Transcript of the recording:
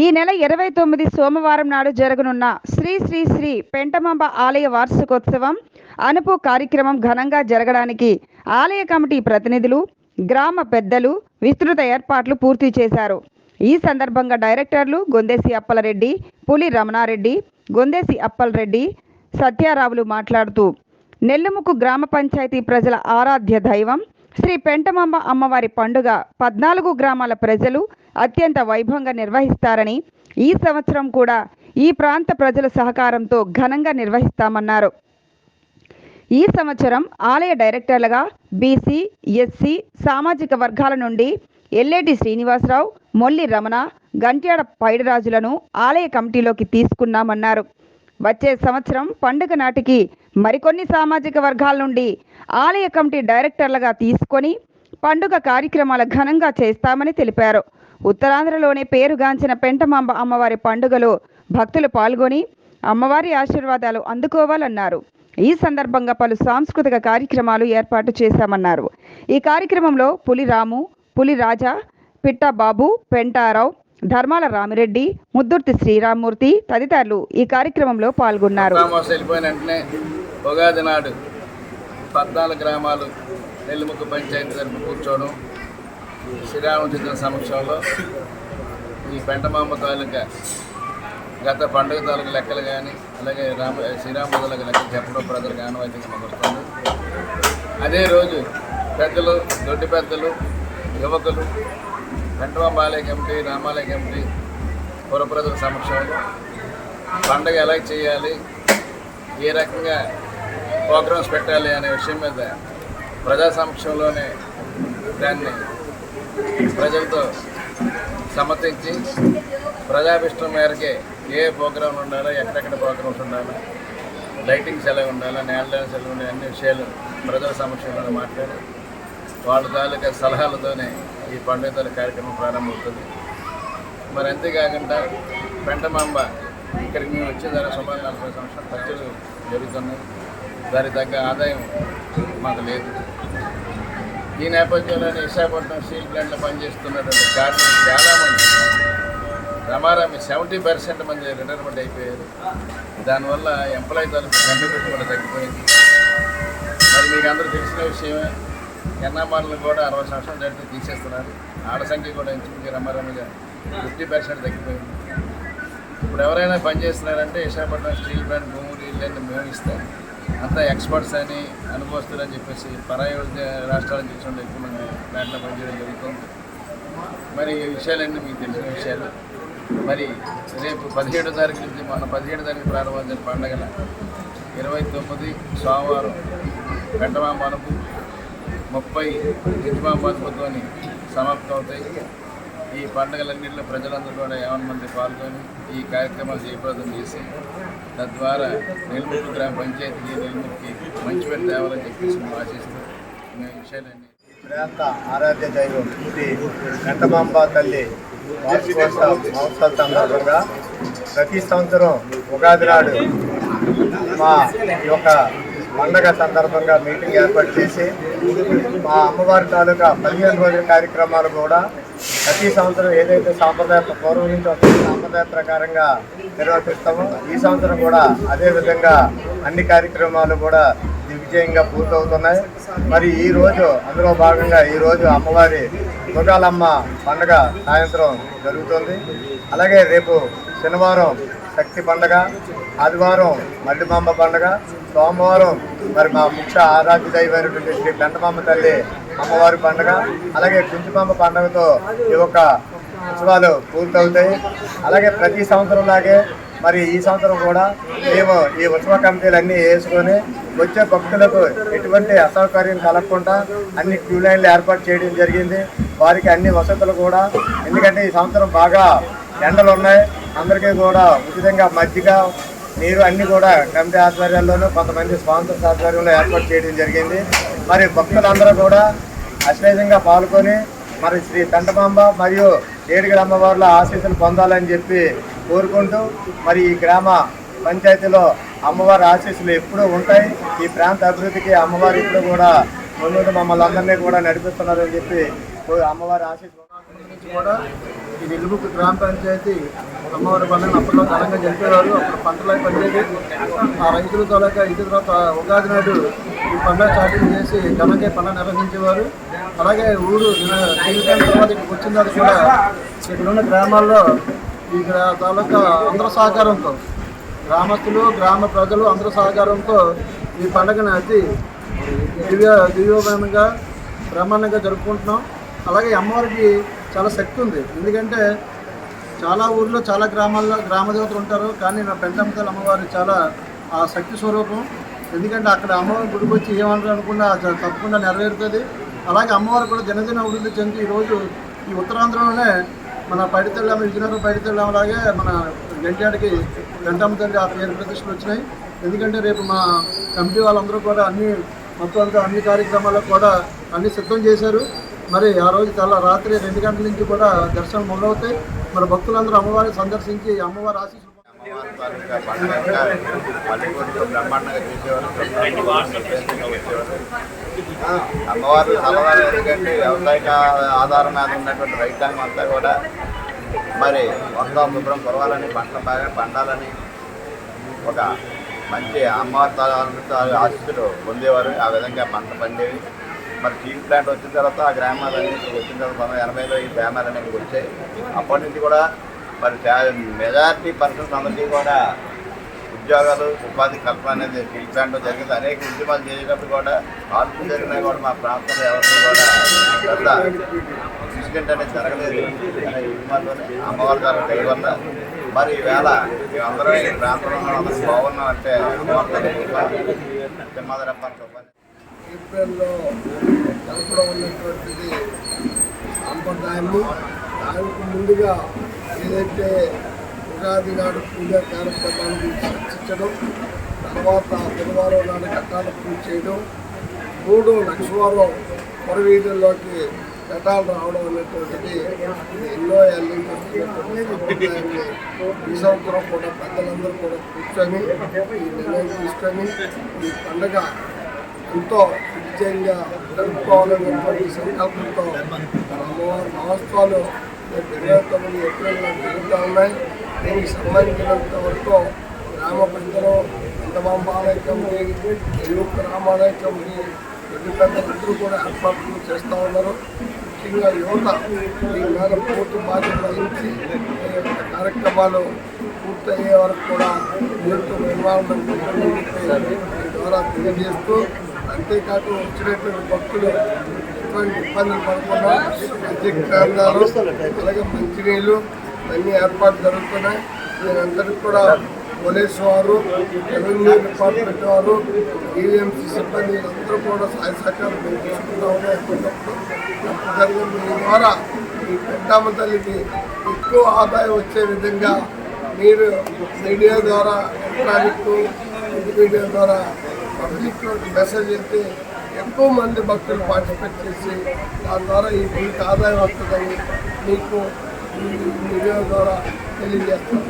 ఈ నెల ఇరవై తొమ్మిది సోమవారం నాడు జరగనున్న శ్రీ శ్రీ శ్రీ పెంటమాంబ ఆలయ వార్షికోత్సవం అనుపు కార్యక్రమం ఘనంగా జరగడానికి ఆలయ కమిటీ ప్రతినిధులు గ్రామ పెద్దలు విస్తృత ఏర్పాట్లు పూర్తి చేశారు. ఈ సందర్భంగా డైరెక్టర్లు గొందేసి అప్పలరెడ్డి పులి రమణారెడ్డి గొందేసి అప్పలరెడ్డి సత్యారావులు మాట్లాడుతూ నెల్లుముకు గ్రామ పంచాయతీ ప్రజల ఆరాధ్య దైవం శ్రీ పెంటమాంబ అమ్మవారి పండుగ పద్నాలుగు గ్రామాల ప్రజలు అత్యంత వైభవంగా నిర్వహిస్తారని ఈ సంవత్సరం కూడా ఈ ప్రాంత ప్రజల సహకారంతో ఘనంగా నిర్వహిస్తామన్నారు. ఈ సంవత్సరం ఆలయ డైరెక్టర్లుగా బీసీ ఎస్సీ సామాజిక వర్గాల నుండి ఎల్లేటి శ్రీనివాసరావు మొల్లి రమణ గంట్యాడ పైడిరాజులను ఆలయ కమిటీలోకి తీసుకున్నామన్నారు. వచ్చే సంవత్సరం పండుగ నాటికి మరికొన్ని సామాజిక వర్గాల నుండి ఆలయ కమిటీ డైరెక్టర్లుగా తీసుకొని పండుగ కార్యక్రమాలు ఘనంగా చేస్తామని తెలిపారు. ఉత్తరాంధ్రలోనే పేరుగాంచిన పెంటమాంబ అమ్మవారి పండుగలో భక్తులు పాల్గొని అమ్మవారి ఆశీర్వాదాలు అందుకోవాలన్నారు. ఈ సందర్భంగా పలు సాంస్కృతిక కార్యక్రమాలు ఏర్పాటు చేశామన్నారు. ఈ కార్యక్రమంలో పులిరాము పులిరాజా పులి రాజా పిట్ట బాబు పెంటారావు ధర్మాల రామిరెడ్డి ముద్దుర్తి శ్రీరామ్మూర్తి తదితరులు ఈ కార్యక్రమంలో పాల్గొన్నారు. ఉగాది నాడు పద్నాలుగు గ్రామాలు నెల్లిముక్కు పంచాయతీ తరపు కూర్చోవడం శ్రీరామచంద్ర సమక్షంలో ఈ పెంటమాంబ తాలూకా గత పండుగ తాలూకు లెక్కలు కానీ అలాగే రామ శ్రీరామ తాలూకా లెక్కలు చెప్పడం ప్రజలకు ఆనవాయితీగా మనకు వస్తుంది అదే రోజు పెద్దలు దొడ్డి పెద్దలు యువకులు పెంటమాంబ ఆలయ కమిటీ రామాలయ కమిటీ పురప్రజల సమక్షంలో పండగ ఎలా చేయాలి ఏ రకంగా ప్రోగ్రామ్స్ పెట్టాలి అనే విషయం మీద ప్రజా సమక్షంలోనే దాన్ని ప్రజలతో సమర్థించి ప్రజాభిష్టం మేరకే ఏ ప్రోగ్రాంలు ఉండాలో ఎక్కడెక్కడ ప్రోగ్రామ్స్ ఉండాలో లైటింగ్స్ ఎలా ఉండాలో నేల డ్యాన్స్ ఎలా ఉండాలి అన్ని విషయాలు ప్రజల సమక్షంలో మాట్లాడి వాళ్ళ తాలూకా సలహాలతోనే ఈ పండుగ కార్యక్రమం ప్రారంభమవుతుంది. మరి అంతేకాకుండా పెంటమాంబ ఇక్కడికి మేము వచ్చే తర్వాత సుమారు నలభై సంవత్సరాల ఖర్చులు జరుగుతున్నాయి దానికి తగ్గ ఆదాయం మాకు లేదు. ఈ నేపథ్యంలోనే విశాఖపట్నం స్టీల్ ప్లాంట్లో పనిచేస్తున్నటువంటి కార్మికులు చాలామంది రమారామి సెవెంటీ పర్సెంట్ మంది రిటైర్మెంట్ అయిపోయారు. దానివల్ల ఎంప్లాయీ తరఫు కంట్రిబ్యూషన్ కూడా తగ్గిపోయింది. మరి మీకు అందరూ తెలిసిన విషయమే ఎన్నామాలను కూడా అరవై సంవత్సరాలు దాటితే తీసేస్తున్నారు. ఆడ సంఖ్య కూడా ఇంచుమించి రమారామిగా ఫిఫ్టీ పర్సెంట్ తగ్గిపోయింది. ఇప్పుడు ఎవరైనా పనిచేస్తున్నారంటే విశాఖపట్నం స్టీల్ ప్లాంట్ భూములు ఇల్లు మేము ఇస్తాం అంతా ఎక్స్పర్ట్స్ అని అనుభవస్తులు అని చెప్పేసి పరాయి రాష్ట్రాల నుంచి వచ్చిన ఎక్కువ మంది ప్లాంట్లో పనిచేయడం జరుగుతుంది. మరి ఈ విషయాలన్నీ మీకు తెలిసిన విషయాలు. మరి రేపు పదిహేడో తారీఖు నుంచి మొన్న పదిహేడో తారీఖు ప్రారంభించిన పండగల ఇరవై తొమ్మిది సోమవారం పెంటమాంబనపు ముప్పై గిరిమాంబనపుతోని సమాప్తం అవుతాయి. ఈ పండుగలన్నింటిలో ప్రజలందరూ కూడా యావన్ మంది పాల్గొని ఈ కార్యక్రమాలు జయప్రదం చేసి తద్వారా నెల్లూరు గ్రామ పంచాయతీ నెల్లూరుకి మంచి పేరు తేవాలని చెప్పేసి మేము ఆశిస్తూ మేము విషయాలన్నీ ప్రాంత ఆరాధ్య దైవం ఇది వెంటమాంబ తల్లి వార్షికోత్సవ మహోత్సవ సందర్భంగా ప్రతి సంవత్సరం ఉగాది నాడు మా యొక్క పండగ సందర్భంగా మీటింగ్ ఏర్పాటు చేసి మా అమ్మవారి తాలూకా పదిహేను రోజుల కార్యక్రమాలు కూడా ప్రతి సంవత్సరం ఏదైతే సాంప్రదాయ పూర్వం నుంచి సాంప్రదాయ ప్రకారంగా నిర్వర్తిస్తామో ఈ సంవత్సరం కూడా అదే విధంగా అన్ని కార్యక్రమాలు కూడా దిగ్విజయంగా పూర్తవుతున్నాయి. మరి ఈ రోజు అందులో భాగంగా ఈరోజు అమ్మవారి దుర్గాలమ్మ పండగ సాయంత్రం జరుగుతుంది. అలాగే రేపు శనివారం శక్తి పండగ ఆదివారం మల్లిమాంబ పండగ సోమవారం మరి మా ముఖ్య ఆరాధ్య దైవమైనటువంటి శ్రీ పెండమామ తల్లి అమ్మవారి పండగ అలాగే కుంచుమాంబ పండగతో ఈ యొక్క ఉత్సవాలు పూర్తవుతాయి. అలాగే ప్రతి సంవత్సరం లాగే మరి ఈ సంవత్సరం కూడా మేము ఈ ఉత్సవ కమిటీలు అన్నీ వేసుకొని వచ్చే భక్తులకు ఎటువంటి అసౌకర్యం కలగకుండా అన్ని క్యూ లైన్లు ఏర్పాటు చేయడం జరిగింది. వారికి అన్ని వసతులు కూడా ఎందుకంటే ఈ సంవత్సరం బాగా ఎండలు ఉన్నాయి. అందరికీ కూడా ఉచితంగా మజ్జిగ నీరు అన్నీ కూడా కమిటీ ఆధ్వర్యాల్లోనూ కొంతమంది స్పాన్సర్స్ ఆధ్వర్యంలో ఏర్పాటు చేయడం జరిగింది. మరి భక్తులందరూ కూడా అశ్వేతంగా పాల్గొని మరి శ్రీ తండమాంబ మరియు ఏడుగల అమ్మవార్ల ఆశీస్సులు పొందాలని చెప్పి కోరుకుంటూ మరి ఈ గ్రామ పంచాయతీలో అమ్మవారి ఆశీస్సులు ఎప్పుడూ ఉంటాయి. ఈ ప్రాంత అభివృద్ధికి అమ్మవారు ఇప్పుడు కూడా ముందు మమ్మల్ని అందరినీ కూడా నడిపిస్తున్నారని చెప్పి అమ్మవారి ఆశీస్సులు కూడా ఈ నిలుబుక్ గ్రామ పంచాయతీ అమ్మవారి పండుగ అప్పట్లో ఘనంగా జరిపేవారు. అప్పుడు పంటలకు అవి పండేది ఆ రైతుల తోలక ఇది తర్వాత ఉగాది నాడు ఈ పండుగ స్టార్టింగ్ చేసి ఘనంగా పండుగ నిర్వహించేవారు. అలాగే ఊరు జీవితం తర్వాత ఇక్కడికి వచ్చిన తర్వాత కూడా ఇక్కడ ఉన్న గ్రామాల్లో ఇక్కడ తాలూకా అందరి సహకారంతో గ్రామస్తులు గ్రామ ప్రజలు అందరి సహకారంతో ఈ పండుగను అతి దివ్య దివ్యోపనంగా బ్రహ్మాండంగా జరుపుకుంటున్నాం. అలాగే అమ్మవారికి చాలా శక్తి ఉంది. ఎందుకంటే చాలా ఊర్లో చాలా గ్రామాల్లో గ్రామ దేవతలు ఉంటారు. కానీ నా పెంటమ్మతల అమ్మవారి చాలా ఆ శక్తి స్వరూపం. ఎందుకంటే అక్కడ అమ్మవారి గుడికి వచ్చి ఏమన్నారు అనుకున్నా తప్పకుండా నెరవేరుతుంది. అలాగే అమ్మవారు కూడా దినదిన అభివృద్ధి చెంది ఈరోజు ఈ ఉత్తరాంధ్రలోనే మన పైడితెళ్ళామ విజయనగరం పైడితెళ్ళామ అలాగే మన గంటాడికి గంటమ్మ తల్లి ఆ పేరు ప్రతిష్టలు వచ్చినాయి. ఎందుకంటే రేపు మా కమిటీ వాళ్ళందరూ కూడా అన్ని మొత్తం అంతా అన్ని కార్యక్రమాలకు కూడా అన్ని సిద్ధం చేశారు. మరి ఆ రోజు చాలా రాత్రి రెండు గంటల నుంచి కూడా దర్శనం మొదలవుతాయి. మరి భక్తులందరూ అమ్మవారిని సందర్శించి అమ్మవారి ఆశీస్సులు తాలూకా పండుగ పల్లెటూరులో బ్రహ్మాండంగా చేసేవారు వచ్చేవారు అమ్మవారు సలహాలు ఎందుకంటే వ్యవసాయ ఆధారం మీద ఉన్నటువంటి రైతాంగం అంతా కూడా మరి వంద శుభ్రం కురవాలని పంట బాగా పండాలని ఒక మంచి అమ్మవారి తాలూకా పొందేవారు. ఆ విధంగా పంట పండేవి. మరి స్టీల్ ప్లాంట్ వచ్చిన తర్వాత ఆ గ్రామాలన్నీ వచ్చిన తర్వాత ఎనభైలో ఈ గ్రామాలన్నీ వచ్చాయి. అప్పటి నుంచి కూడా మరి మెజారిటీ పర్సన్స్ అందరికీ కూడా ఉద్యోగాలు ఉపాధి కల్పన అనేది స్టీల్ జరిగింది. అనేక ఉద్యమాలు చేసేటప్పుడు కూడా కాల్పులు జరిగినా కూడా మా ప్రాంతంలో ఎవరికి కూడా పెద్ద ఇన్సిడెంట్ అనేది జరగలేదు. ఉద్యమాల్లోనే అమ్మవారి గారి దయ వల్ల మరి ఈవేళ మేమందరం ఈ ప్రాంతంలో ఉన్న. బాగున్నాం అంటే అమ్మవారి ఏప్రిల్లో జరపడం ఉన్నటువంటిది సాంప్రదాయము. దానికి ముందుగా ఏదైతే ఉగాది నాడు పూజా కార్యక్రమాలు చర్చించడం తర్వాత బుధవారం నాడు ఘట్టాలు పూజ చేయడం మూడు లక్షవారం పొరవీధుల్లోకి ఘటాలు రావడం అనేటువంటిది ఎన్నో ఏళ్ళ ఈ సంవత్సరం కూడా పెద్దలందరూ కూడా కూర్చొని ఈ నిర్ణయం తీసుకొని ఈ పండుగ ఎంతో విజయంగా జరుపుకోవాలనేటువంటి సంకల్పంతో అమ్మవారి మహోత్సవాలు రేపు ఎప్పుడైనా జరుగుతూ ఉన్నాయి. దీనికి సంబంధించినంత వరకు గ్రామ ప్రజలు ఎంతమాంబ ఆలయ కమిటీ ఎలుగు రామాలయ కమిటీ పెద్ద పెద్దలందరూ కూడా ఏర్పాట్లు చేస్తూ ఉన్నారు. ముఖ్యంగా యువత ఈ మీద పూర్తి బాధ్యత వహించి కార్యక్రమాలు పూర్తయ్యే వరకు కూడా నీటితో ఎన్వాల్వ్మెంట్ ద్వారా తెలియజేస్తూ అంతేకాదు వచ్చినటువంటి భక్తులు ఎటువంటి ఇబ్బందులు పడకుండా మధ్య గ్రామాలు అలాగే మంచినీళ్ళు అన్ని ఏర్పాట్లు జరుగుతున్నాయి. దీనందరికీ కూడా పోలీసు వారు రెవెన్యూ డిపార్ట్మెంట్ వారు ఈవీఎంసీ సిబ్బంది అందరూ కూడా సహాయ సహకారం మేము తీసుకుంటా ఉన్నాయి తప్పనిసరిగా మీ ద్వారా ఈ పెద్దామ తల్లికి ఎక్కువ ఆదాయం వచ్చే విధంగా మీరు మీడియా ద్వారా ఎలక్ట్రానిక్ మీడియా ద్వారా పబ్లిక్ మెసేజ్ అయితే ఎక్కువ మంది భక్తులు పార్టిసిపేట్ చేసి దాని ద్వారా ఈ మీకు ఆదాయం వస్తుందని మీకు ఈ ద్వారా తెలియజేస్తాను.